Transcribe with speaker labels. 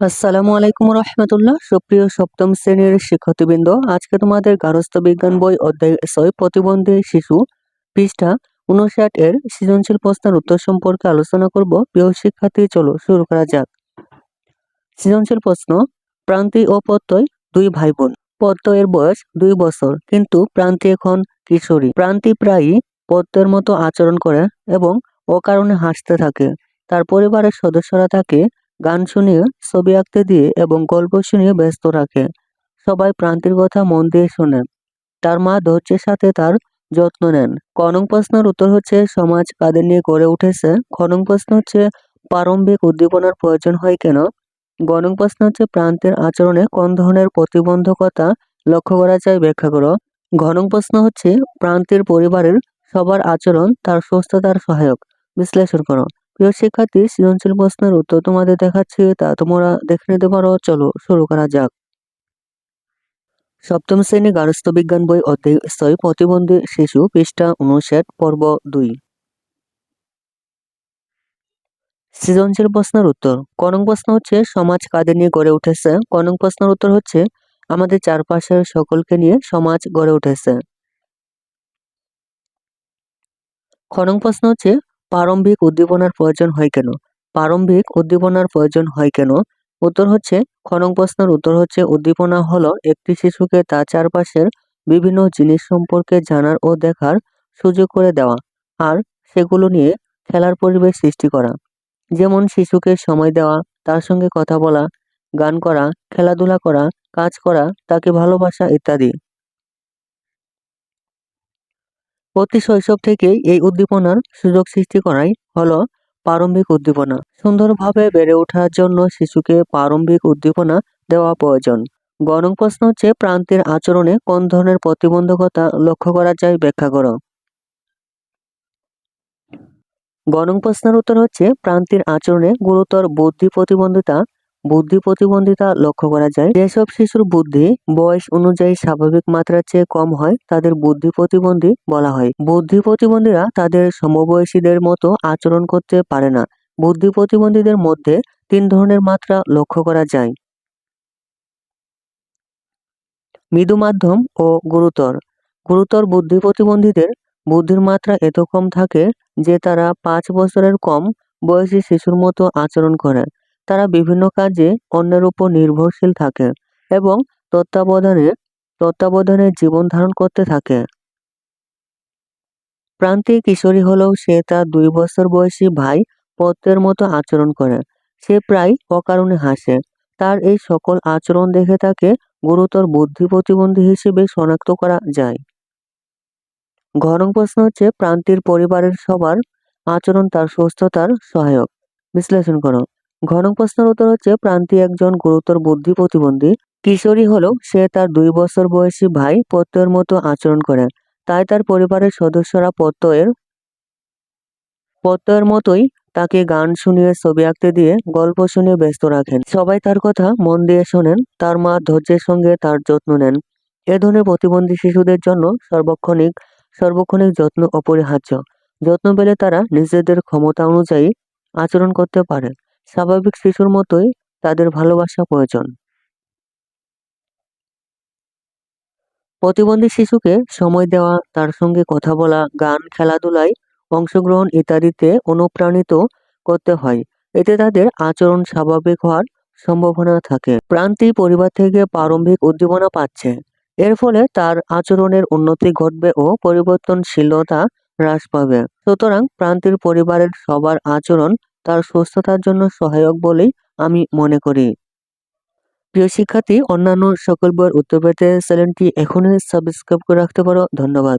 Speaker 1: আসসালামু আলাইকুম রহমতুল্লাহ। সুপ্রিয় সপ্তম শ্রেণির শিক্ষার্থীবৃন্দ, আজকে তোমাদের গারস্থ বিজ্ঞান বই অধ্যায় ছয়, প্রতিবন্ধী শিশু পৃষ্ঠা উনষাট এর সৃজনশীল প্রশ্নের উত্তর সম্পর্কে আলোচনা করব। প্রিয় শিক্ষার্থী, চলো শুরু করা যাক। সৃজনশীল প্রশ্ন, প্রান্তি ও প্রত্যয় দুই ভাই বোন প্রত্যয়ের বয়স দুই বছর, কিন্তু প্রান্তি এখন কিশোরী। প্রান্তি প্রায়ই প্রত্যয়ের মতো আচরণ করে এবং অকারণে হাসতে থাকে। তার পরিবারের সদস্যরা তাকে গান শুনিয়ে ছবি আঁকতে দিয়ে এবং গল্প শুনিয়ে ব্যস্ত রাখে। সবাই প্রান্তির কথা মন দিয়ে শোনে। তার মা ধৈর্যের সাথে তার যত্ন নেন। কনং প্রশ্নের উত্তর হচ্ছে, সমাজ কাদের নিয়ে গড়ে উঠেছে? খনং প্রশ্ন হচ্ছে, প্রারম্ভিক উদ্দীপনার প্রয়োজন হয় কেন? গণং প্রশ্ন হচ্ছে, প্রান্তের আচরণে কোন ধরনের প্রতিবন্ধকতা লক্ষ্য করা যায় ব্যাখ্যা করো। ঘনং প্রশ্ন হচ্ছে, প্রান্তের পরিবারের সবার আচরণ তার সুস্থতার সহায়ক। বিশ্লেষণ করো। প্রিয় শিক্ষার্থী, সৃজনশীল প্রশ্নের উত্তর তোমাদের দেখাচ্ছি, তা তোমরা দেখে নিতে পারো। চলো শুরু করা যাক। সপ্তম শ্রেণি গার্হস্থ বিজ্ঞান বই অধ্যায় প্রতিবন্ধী শিশু, পৃষ্ঠা উনষাট, পর্ব দুই। সৃজনশীল প্রশ্নের উত্তর। কনং প্রশ্ন হচ্ছে, সমাজ কাদের নিয়ে গড়ে উঠেছে? কনং প্রশ্নের উত্তর হচ্ছে, আমাদের চারপাশের সকলকে নিয়ে সমাজ গড়ে উঠেছে। খনং প্রশ্ন হচ্ছে প্রারম্ভিক উদ্দীপনার প্রয়োজন হয় কেন? প্রারম্ভিক উদ্দীপনার প্রয়োজন হয় কেন? উত্তর হচ্ছে খনং প্রশ্নের উত্তর হচ্ছে, উদ্দীপনা হলো একটি শিশুকে তার চারপাশের বিভিন্ন জিনিস সম্পর্কে জানার ও দেখার সুযোগ করে দেওয়া আর সেগুলো নিয়ে খেলার পরিবেশ সৃষ্টি করা। যেমন শিশুকে সময় দেওয়া, তার সঙ্গে কথা বলা, গান করা, খেলাধুলা করা, কাজ করা, তাকে ভালোবাসা ইত্যাদি। অতি শৈশব থেকেই এই উদ্দীপনার সুযোগ সৃষ্টি করাই হলো প্রারম্ভিক উদ্দীপনা। সুন্দরভাবে বেড়ে ওঠার জন্য শিশুকে প্রারম্ভিক উদ্দীপনা দেওয়া প্রয়োজন। গণং প্রশ্ন হচ্ছে, প্রান্তের আচরণে কোন ধরনের প্রতিবন্ধকতা লক্ষ্য করা যায় ব্যাখ্যা করো। গণং প্রশ্নের উত্তর হচ্ছে, প্রান্তির আচরণে গুরুতর বুদ্ধি প্রতিবন্ধিতা বুদ্ধি প্রতিবন্ধিতা লক্ষ্য করা যায়। যেসব শিশুর বুদ্ধি বয়স অনুযায়ী স্বাভাবিক মাত্রার চেয়ে কম হয়, তাদের বুদ্ধি প্রতিবন্ধী বলা হয়। বুদ্ধি প্রতিবন্ধীরা তাদের সমবয়সীদের মতো আচরণ করতে পারে না। বুদ্ধি প্রতিবন্ধীদের মধ্যে তিন ধরনের মাত্রা লক্ষ্য করা যায়। মৃদু মাধ্যম ও গুরুতর। গুরুতর বুদ্ধি প্রতিবন্ধীদের বুদ্ধির মাত্রা এত কম থাকে যে তারা পাঁচ বছরের কম বয়সী শিশুর মতো আচরণ করে। তারা বিভিন্ন কাজে অন্যের উপর নির্ভরশীল থাকে এবং তত্ত্বাবধানে তত্ত্বাবধানে জীবন ধারণ করতে থাকে। প্রান্তিক কিশোরী হলেও সে তার দুই বছর বয়সী ভাই পত্রের মতো আচরণ করে। সে প্রায় অকারণে হাসে। তার এই সকল আচরণ দেখে তাকে গুরুতর বুদ্ধি প্রতিবন্ধী হিসেবে শনাক্ত করা যায়। ঘরং প্রশ্ন হচ্ছে, প্রান্তির পরিবারের সবার আচরণ তার সুস্থতার সহায়ক? বিশ্লেষণ করো। ঘনক প্রশ্নের উত্তর হচ্ছে, প্রান্তি একজন গুরুতর বুদ্ধি প্রতিবন্ধী। কিশোরী হলেও সে তার দুই বছর বয়সী ভাই প্রত্যয়ের মতো আচরণ করে। তাই তার পরিবারের সদস্যরা প্রত্যয়ের প্রত্যয়ের মতোই তাকে গান শুনিয়ে, ছবি আঁকতে দিয়ে, গল্প শুনিয়ে ব্যস্ত রাখেন। সবাই তার কথা মন দিয়ে শোনেন, তার মা ধৈর্যের সঙ্গে তার যত্ন নেন। এ ধরনের প্রতিবন্ধী শিশুদের জন্য সর্বক্ষণিক সর্বক্ষণিক যত্ন অপরিহার্য। যত্ন পেলে তারা নিজেদের ক্ষমতা অনুযায়ী আচরণ করতে পারে। স্বাভাবিক শিশুর মতোই তাদের ভালোবাসা প্রয়োজন। প্রতিবন্ধী শিশুকে সময় দেওয়া, তার সঙ্গে কথা বলা, গান, খেলাধুলায় অংশগ্রহণ ইত্যাদিতে অনুপ্রাণিত করতে হয়। এতে তাদের আচরণ স্বাভাবিক হওয়ার সম্ভাবনা থাকে। প্রান্তি পরিবার থেকে প্রারম্ভিক উদ্দীপনা পাচ্ছে। এর ফলে তার আচরণের উন্নতি ঘটবে ও পরিবর্তনশীলতা হ্রাস পাবে। সুতরাং প্রান্তির পরিবারের সবার আচরণ তার সুস্থতার জন্য সহায়ক বলেই আমি মনে করি। প্রিয় শিক্ষার্থী, অন্যান্য সকল বইয়ের উত্তর পেতে চ্যানেলটি এখনই সাবস্ক্রাইব করে রাখতে পারো। ধন্যবাদ।